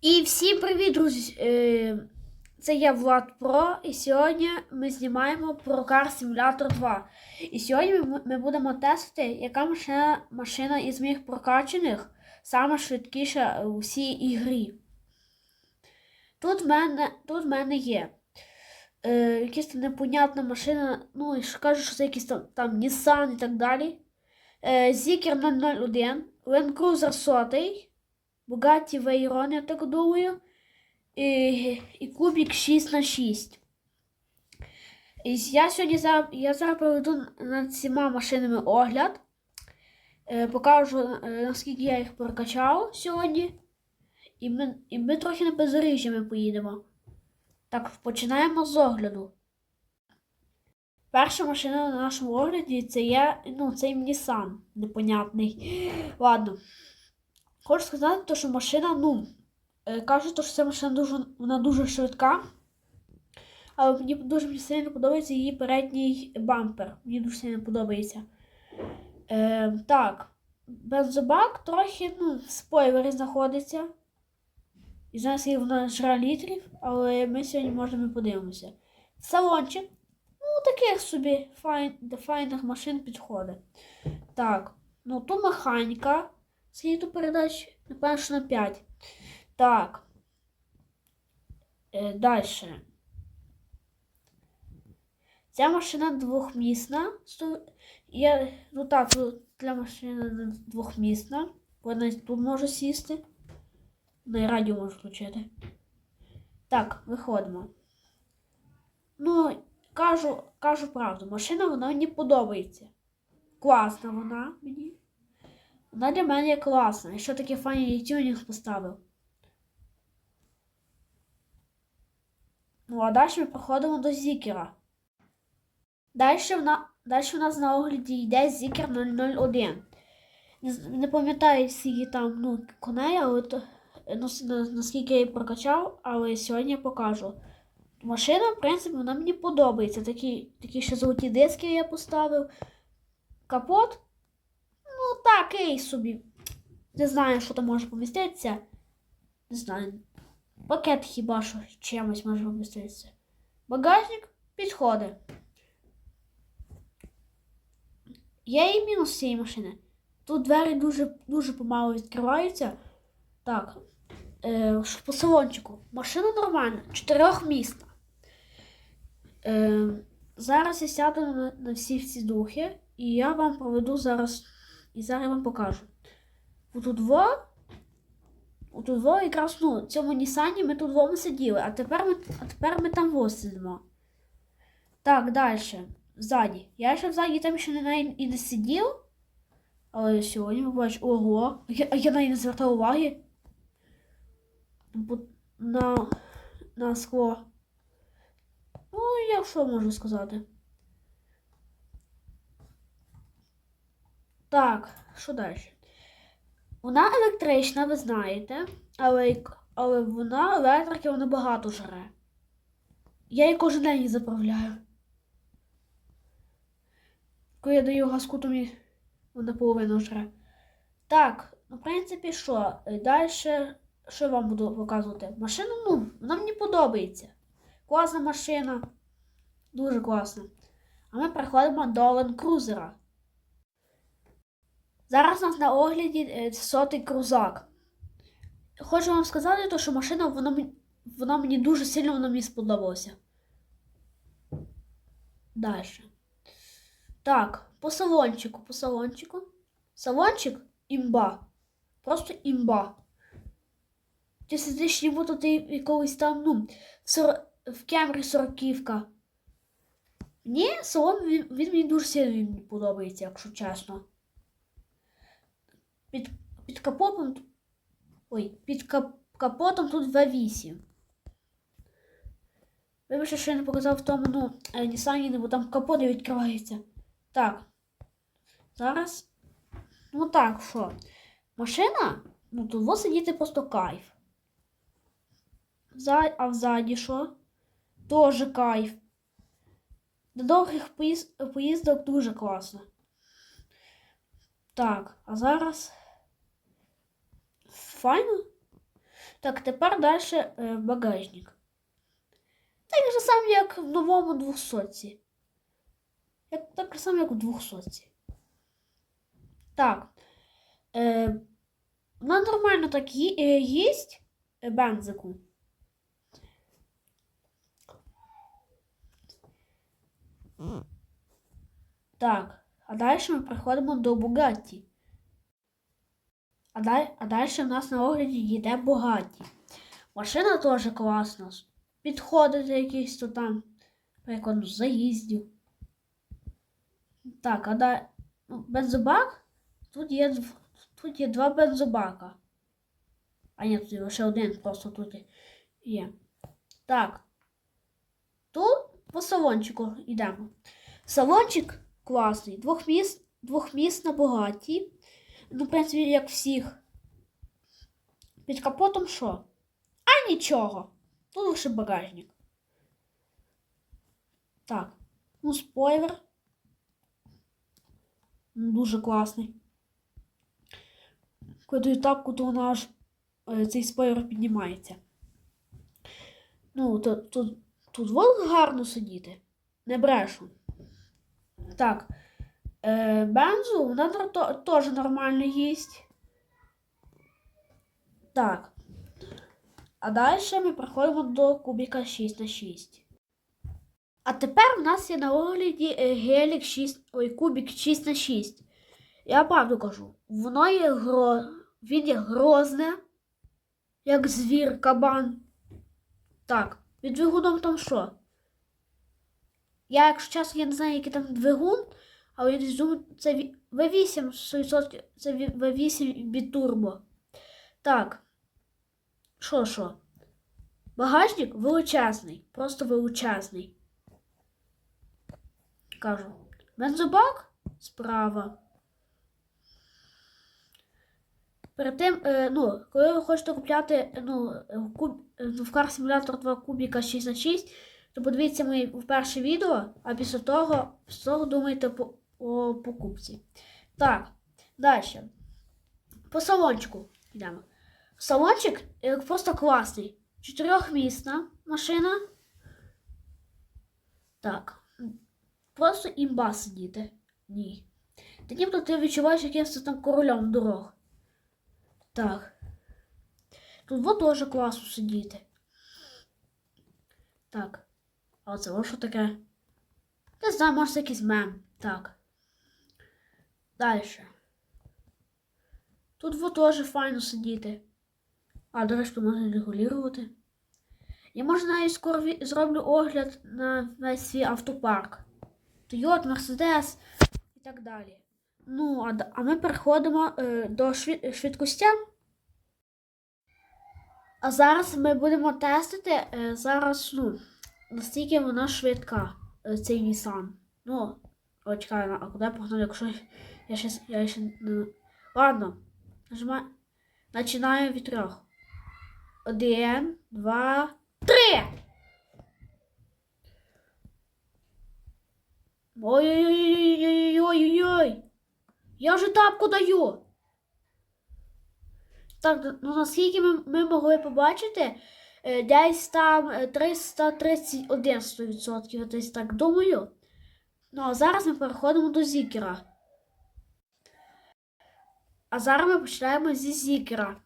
І всім привіт, друзі! Е, Це я Влад Про, і сьогодні ми знімаємо про Car Simulator 2. І сьогодні ми- будемо тестити, яка машина, машина із моїх прокачаних саме швидкіша у всій ігрі. Тут в мене, тут в мене є е, якась непонятна машина, ну і кажуть, що це якийсь там, там Nissan і так далі. Е, Zikr 001, Land Cruiser 100. Bugatti Veyron, я так думаю. І, і кубік 6 на 6. І я сьогодні зараз, я зараз проведу над всіма машинами огляд. Е, покажу, е, наскільки я їх прокачав сьогодні. І ми, і ми трохи на бездоріжжя ми поїдемо. Так, починаємо з огляду. Перша машина на нашому огляді це є, ну, цей Nissan непонятний. Ладно. Хочу сказати, то, що машина, ну, е, кажуть, то, що ця машина дуже, вона дуже швидка. Але мені дуже мені сильно подобається її передній бампер. Мені дуже сильно подобається. Е, так, бензобак трохи, ну, в спойлері знаходиться. І зараз її вона жра літрів, але ми сьогодні можемо подивимося. Салончик. Ну, таких собі файн, файних машин підходить. Так, ну тут механіка. Тут передач? Напевно, що на 5. Так. Е, далі. Ця машина двохмісна. Я, ну так, тут для машини двохмісна. Вона тут може сісти. На радіо можу включити. Так, виходимо. Ну, кажу, кажу правду, машина вона мені подобається. Класна вона мені. Вона для мене класна. Що таке файний тюнінг поставив. Ну, а далі ми проходимо до Зікера. Далі, вона, далі у нас на огляді йде Зікер 001. Не, пам'ятаю, скільки там ну, коней, але то, наскільки я її прокачав, але сьогодні я покажу. Машина, в принципі, вона мені подобається. Такі, такі ще золоті диски я поставив. Капот. Такий собі. Не знаю, що там може поміститися. Не знаю. Пакет хіба що чимось може поміститися. Багажник підходить. Є і мінус цієї машини. Тут двері дуже, дуже помало відкриваються. Так. Е, по салончику. Машина нормальна, чотирьохмісна. Е, зараз я сяду на, на всі ці духи, і я вам проведу зараз. І зараз я вам покажу. Тут два. Тут два якраз ну, цьому Нісані ми тут двома сиділи, а тепер ми, а тепер ми там сидимо. Так, далі. Ззаді. Я ще взаді там ще не, навіть і не сидів. Але сьогодні ви бачите, ого, я, я навіть не звертав уваги. На, на скло. Ну, я що можу сказати? Так, що далі? Вона електрична, ви знаєте, але, але вона електрики вона багато жре. Я її кожен день заправляю. Коли я даю газку, то мені вона половину жре. Так, ну, в принципі, що? Далі, що я вам буду показувати? Машина, ну, вона мені подобається. Класна машина. Дуже класна. А ми переходимо до Land Cruiser. Зараз у нас на огляді е, сотий крузак. Хочу вам сказати, то, що машина вона, вона мені дуже сильно вона мені сподобалася. Далі. Так, по салончику, по салончику. Салончик імба. Просто імба. Ти сидиш, ніби ти якогось там, ну, в, сор... в Кемрі сороківка. Мені салон він, він мені дуже сильно подобається, якщо чесно. Під, під капотом. Ой, під кап, капотом тут V8. Вибачте, що я не показав в тому, ну, е, Нісані, бо там капот не відкривається. Так. Зараз. Ну так, що? Машина? Ну, тут сидіти просто кайф. За... А взаді що? Тоже кайф. До довгих поїз... поїздок дуже класно. Так, а зараз. Файно? Так, тепер далі е, багажник. Так же саме, як в новому 200. Як, так само, як у 200. Так. Е, вона нормально так ї, е, їсть е, бензику. Так, а далі ми приходимо до Бугатті. А далі, а далі в нас на огляді йде Бугатті. Машина теж класна. Підходить якийсь то там прикладно заїздів. Так, а далі ну, бензобак. Тут є, тут є два бензобака. А ні, тут лише один, просто тут є. Так. Тут по салончику йдемо. Салончик класний, двохміст, двохмісна богаті. Ну, в принципі, як всіх. Під капотом що? А нічого. Тут лише багажник. Так. Ну, спойлер. Ну, Дуже класний. Коли даю тапку, то вона аж е, цей спойлер піднімається. Ну, то, тут, тут вот гарно сидіти. Не брешу. Так. Е, бензу вона то- теж нормально їсть. Так. А далі ми приходимо до кубіка 6 на 6. А тепер у нас є на огляді е, гелік 6, ой, кубік 6 на 6. Я правду кажу, воно є гро... він є грозне, як звір, кабан. Так, від двигуном там що? Я, якщо чесно, я не знаю, який там двигун, але я десь це ві- V8 100%, це ві- V8 від. Так. Що, що? Багажник величезний, просто величезний. Кажу. Бензобак справа. Перед тим, е, ну, коли ви хочете купляти ну, куб, е, в Car Simulator 2 кубіка 6 на 6 то подивіться моє перше відео, а після того, після того думайте о покупці. Так, далі. По салончику йдемо. Салончик е, просто класний. Чотирьохмісна машина. Так. Просто імба сидіти. Ні. Та ніби ти відчуваєш якимось там королем дорог. Так. Тут вот теж класно сидіти. Так. А ось що таке? Не знаю, може це якийсь мем. Так. Далі. Тут вот теж файно сидіти. А, до речі, можна регулювати. Я може навіть скоро зроблю огляд на весь свій автопарк. Toyota, Mercedes і так далі. Ну, а, а ми переходимо е, до швид- швидкостям. А зараз ми будемо тестити е, зараз, ну, наскільки вона швидка, е, цей Nissan. Ну, о, а куди я погнав, якщо я ще, я ще не... Ладно, нажимаю. Починаю від трьох. Один, два, три! Ой-ой-ой-ой-ой-ой-ой-ой. Я вже тапку даю. Так, ну наскільки ми, ми могли побачити, е, десь там е, 331 100%, я десь так думаю. Ну, а зараз ми переходимо до Зікера. А зараз ми починаємо зі Зікера.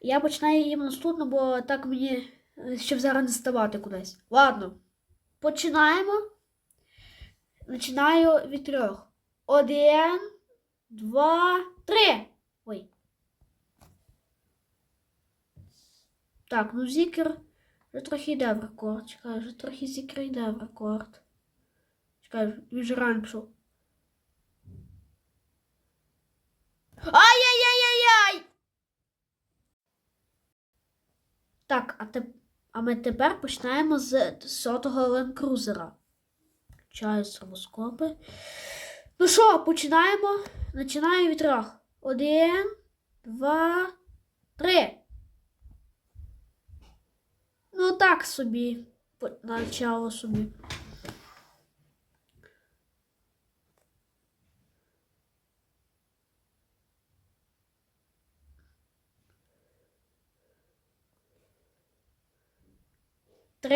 Я починаю їм наступно, бо так мені е, щоб зараз не ставати кудись. Ладно. Починаємо. Починаю від трьох. Один, два, три. Ой. Так, ну зікер вже трохи йде в рекорд. Чекай, вже трохи зікер йде в рекорд. Чекай, він же ран пішов. Ай-яй-яй-яй-яй! Так, а, те, а ми тепер починаємо з сотого ленкрузера. Чаю стробоскопи. Ну що, починаємо? Починаємо від трьох. Один, два, три. Ну так собі. Начало собі.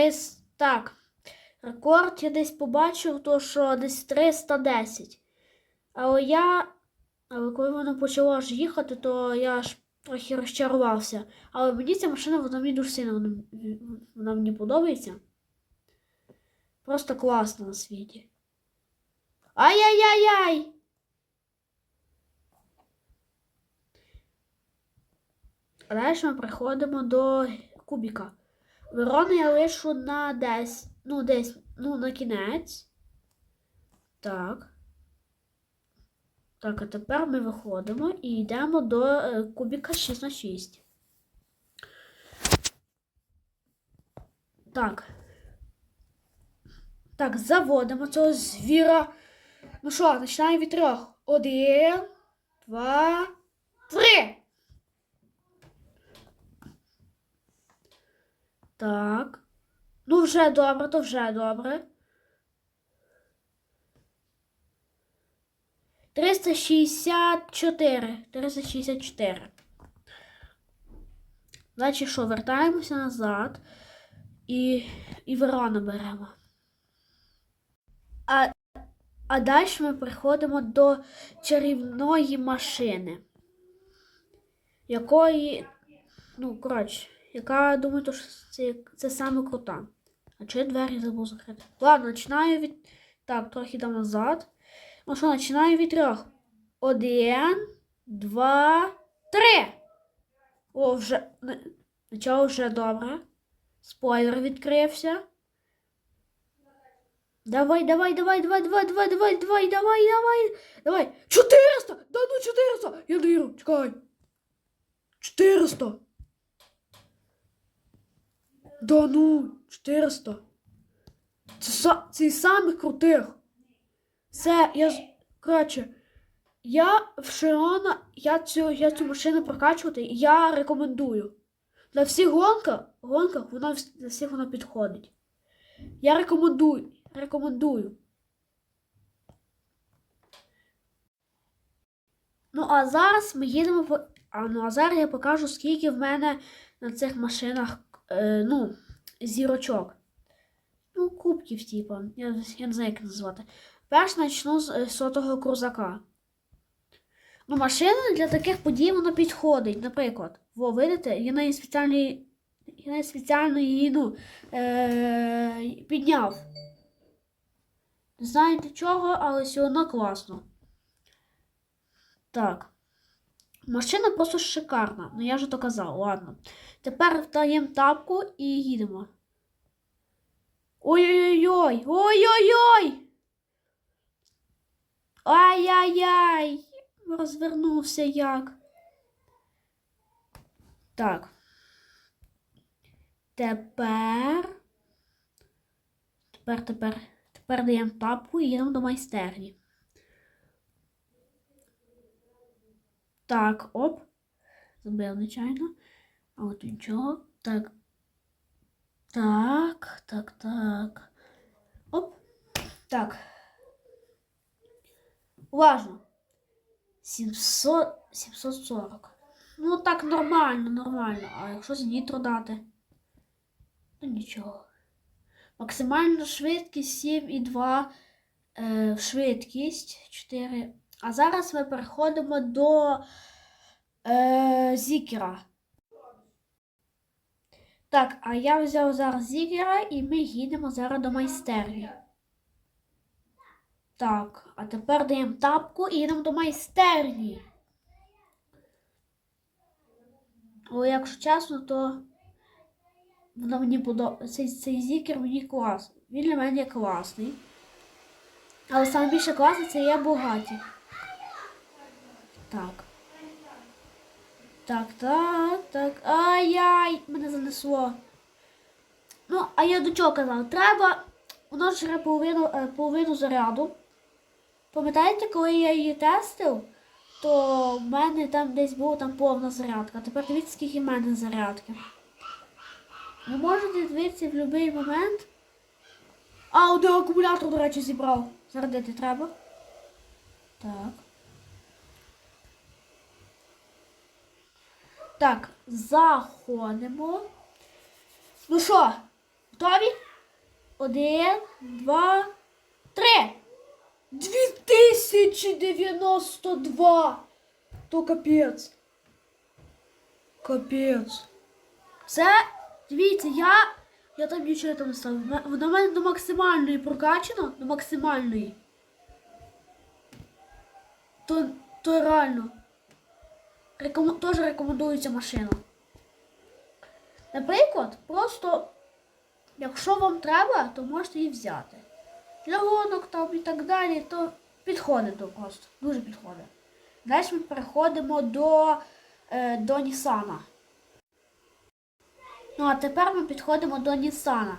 300. Так. Рекорд я десь побачив, то що десь 310. Але я. Але коли воно почало аж їхати, то я аж трохи розчарувався. Але мені ця машина вона мені дуже сильно вона, вона мені подобається. Просто класно на світі. Ай-яй-яй-яй! А далі ми приходимо до кубіка. Верону я лишу на десь, ну, десь, ну, на кінець. Так. Так, а тепер ми виходимо і йдемо до е, кубіка 6 на 6. Так. Так, заводимо цього звіра. Ну що, починаємо від трьох. Один, два, три. Так. Ну, вже добре, то вже добре. 364. 364. Значить, що, вертаємося назад і, і Верона беремо. А, а далі ми приходимо до чарівної машини, якої, ну, коротше, яка думаю, то, що це, це саме крута. А чи двері забув закрити? Ладно, починаю від. Так, трохи дам назад. Ну що, починаю від трьох. Один, два, три. О, вже. Почало вже добре. Спойлер відкрився. Давай, давай, давай, давай, давай, давай, давай, давай, давай, давай. Давай. 400! Да ну 400! Я даю, чекай. 400. Да ну, 400. Це, це із самих крутих. Це, я коротше, я в Широна, я цю, я цю машину прокачувати, я рекомендую. Для всіх гонках, гонках вона для всіх вона підходить. Я рекомендую. Рекомендую. Ну, а зараз ми їдемо. А ну а зараз я покажу, скільки в мене на цих машинах, е, ну, зірочок. Ну, кубків, типа. Я, я не знаю, як назвати. Перш почну з е, сотого крузака. Ну, машина для таких подій вона підходить. Наприклад, во, видите, я навіть спеціально, я навіть спеціально її ну, е, підняв. Не знаю для чого, але все одно класно. Так. Машина просто шикарна. Ну я вже то казав, ладно. Тепер вдаємо тапку і їдемо. Ой-ой-ой! Ой-ой-ой! Ай-яй-яй! Розвернувся як. Так. Тепер. Тепер, тепер. Тепер даємо тапку і їдемо до майстерні. Так, оп. Забив, нечайно. От нічого. Так. Так, так, так. Оп. Так. Уважно. 700, 740. Ну так нормально, нормально. А якщо з нітро дати? Ну нічого. Максимальна швидкість 7,2 е, швидкість 4. А зараз ми переходимо до е, Зікера. Так, а я взяв зараз Зікера і ми їдемо зараз до майстерні. Так, а тепер даємо тапку і їдемо до майстерні. Але якщо чесно, то воно мені подобається. Цей, цей зікер мені класний. Він для мене класний. Але найбільше класний це є Бугаті. Так. Так, так, так. Ай-яй! Мене занесло. Ну, а я до чого казав? Треба. У нас вже половину, е, половину заряду. Пам'ятаєте, коли я її тестив, то в мене там десь була там повна зарядка. Тепер дивіться, скільки в мене зарядки. Ви можете дивитися в будь-який момент. А, один акумулятор, до речі, зібрав. Зарядити треба. Так. Так, заходимо. Ну що, Готові? Один, два, три. 2092. То капець. Капець. Це, дивіться, я. Я там нічого там не ставив. Ме- Воно в мене до максимальної прокачано, до максимальної. То, то реально. Рекомен... Теж рекомендується машина. Наприклад, просто, якщо вам треба, то можете її взяти. Для гонок там і так далі, то підходить то просто. Дуже підходить. Далі ми переходимо до, е, до Нісана. Ну, а тепер ми підходимо до Нісана.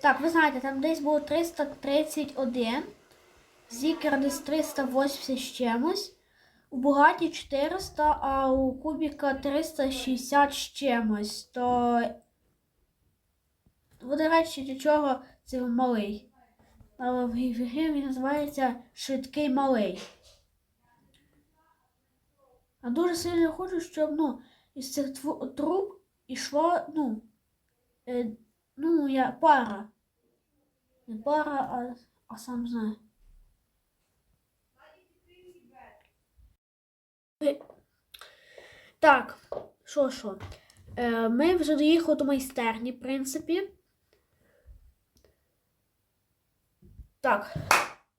Так, ви знаєте, там десь було 331, Зікер десь 380 з чимось, у Бугаті 400, а у Кубіка 360 з чимось. То, до речі, для чого це малий? Але в грі він називається Швидкий малий. А дуже сильно хочу, щоб ну, із цих труб йшло, ну, е, ну, я пара. Не пара, а, а сам знаю. Так, що що? Е, ми вже доїхали до майстерні, в принципі. Так,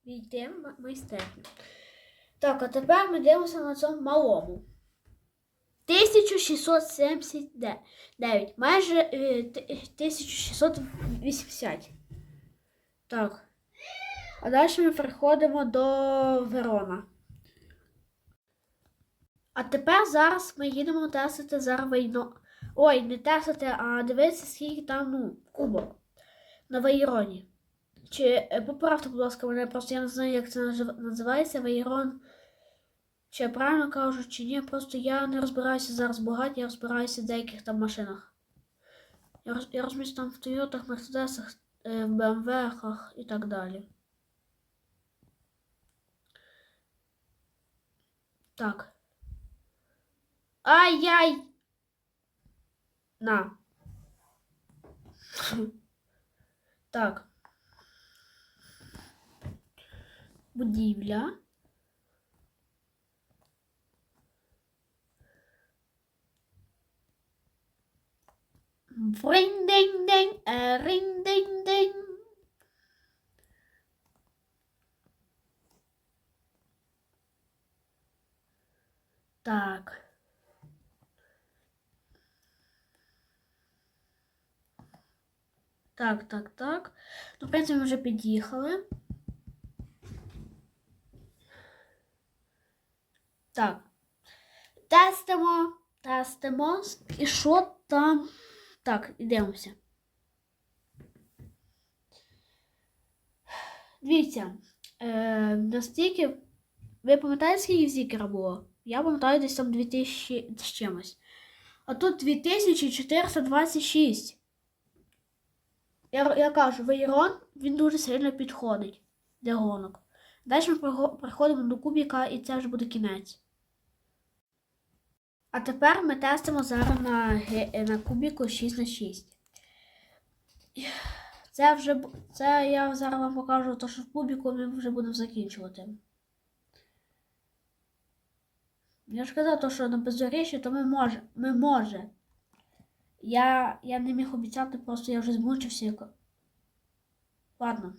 війдемо в майстерню. Так, а тепер ми дивимося на цьому малому. 1679. Майже е, 1680. Так. А далі ми переходимо до Верона. А тепер зараз ми їдемо тестити зараз війно. Ой, не тестити, а дивитися, скільки там, ну, кубок на Вейроні. Чи е, поправте, будь ласка, мене просто я не знаю, як це називається Вейрон. Чи я правильно кажу, чи ні, просто я не розбираюся зараз багато, я розбираюся в деяких там машинах. Я, роз, я розумію, там в Тойотах, Мерседесах, е, в БМВах і так далі. Так. Ай-яй! На. Так. Будівля. Ринь-динь-динь, е, ринь-динь-динь. Так. Так, так, так. Ну, в принципі, ми вже під'їхали. Так. Тестимо, тестимо. І що там? Так, ідемося. Дивіться, е, настільки. Ви пам'ятаєте, скільки зікера було? Я пам'ятаю десь там 2000 з чимось. А тут 2426. Я, я кажу, Вейрон, він дуже сильно підходить для гонок. Далі ми приходимо до кубіка і це вже буде кінець. А тепер ми тестимо зараз на, на кубіку 6 на 6. Це вже це я зараз вам покажу, то що в кубіку ми вже будемо закінчувати. Я ж казав, то, що на бездоріжжі, то ми може. Ми може. Я, я не міг обіцяти, просто я вже змучився. як- Ладно.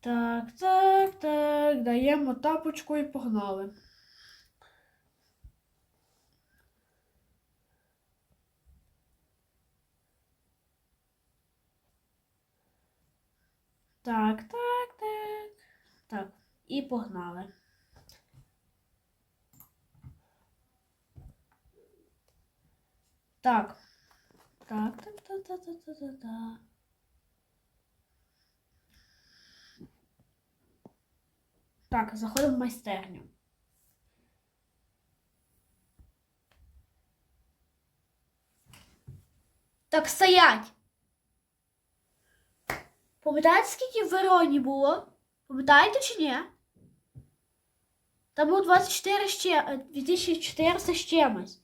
Так, так, так. Даємо тапочку і погнали. Так, так, так. Так, і погнали. Так. Так, так, так, так, так, так, так, так. Так, заходимо в майстерню. Так, стоять! Пам'ятаєте, скільки в Вероні було? Пам'ятаєте чи ні? Там був 24 ще, е, 2400 з чимось.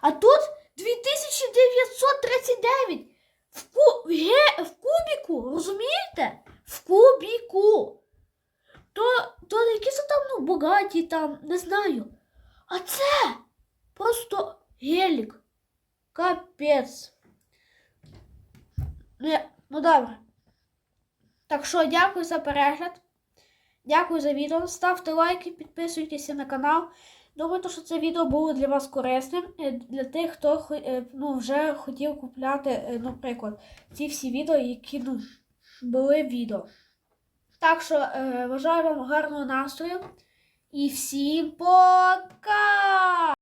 А тут 2939 в, ку, в, кубіку, розумієте? В кубіку. То, то якісь там ну, багаті там, не знаю. А це просто гелік. Капець. Ну, ну добре. Так що дякую за перегляд. Дякую за відео. Ставте лайки, підписуйтеся на канал. Думаю, що це відео було для вас корисним. е, Для тих, хто е, ну, вже хотів купляти, е, наприклад, ці всі відео, які ну, були відео. Так що е, бажаю вам гарного настрою і всім пока!